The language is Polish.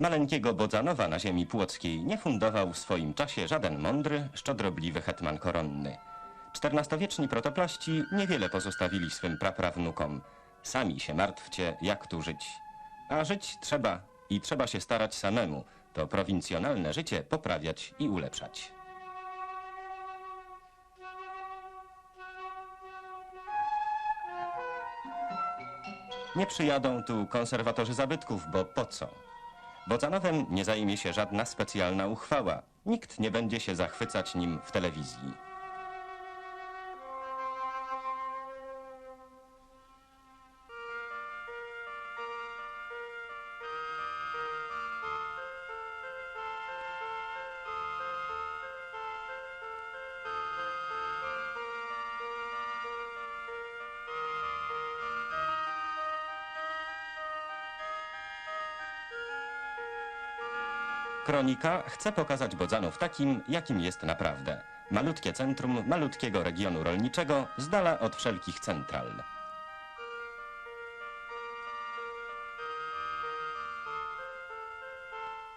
Maleńkiego Bodzanowa na ziemi płockiej nie fundował w swoim czasie żaden mądry, szczodrobliwy hetman koronny. Czternastowieczni protoplaści niewiele pozostawili swym praprawnukom. Sami się martwcie, jak tu żyć. A żyć trzeba i trzeba się starać samemu, to prowincjonalne życie poprawiać i ulepszać. Nie przyjadą tu konserwatorzy zabytków, bo po co? Bodzanowem nie zajmie się żadna specjalna uchwała. Nikt nie będzie się zachwycać nim w telewizji. Kronika chce pokazać Bodzanów takim, jakim jest naprawdę. Malutkie centrum malutkiego regionu rolniczego, z dala od wszelkich central.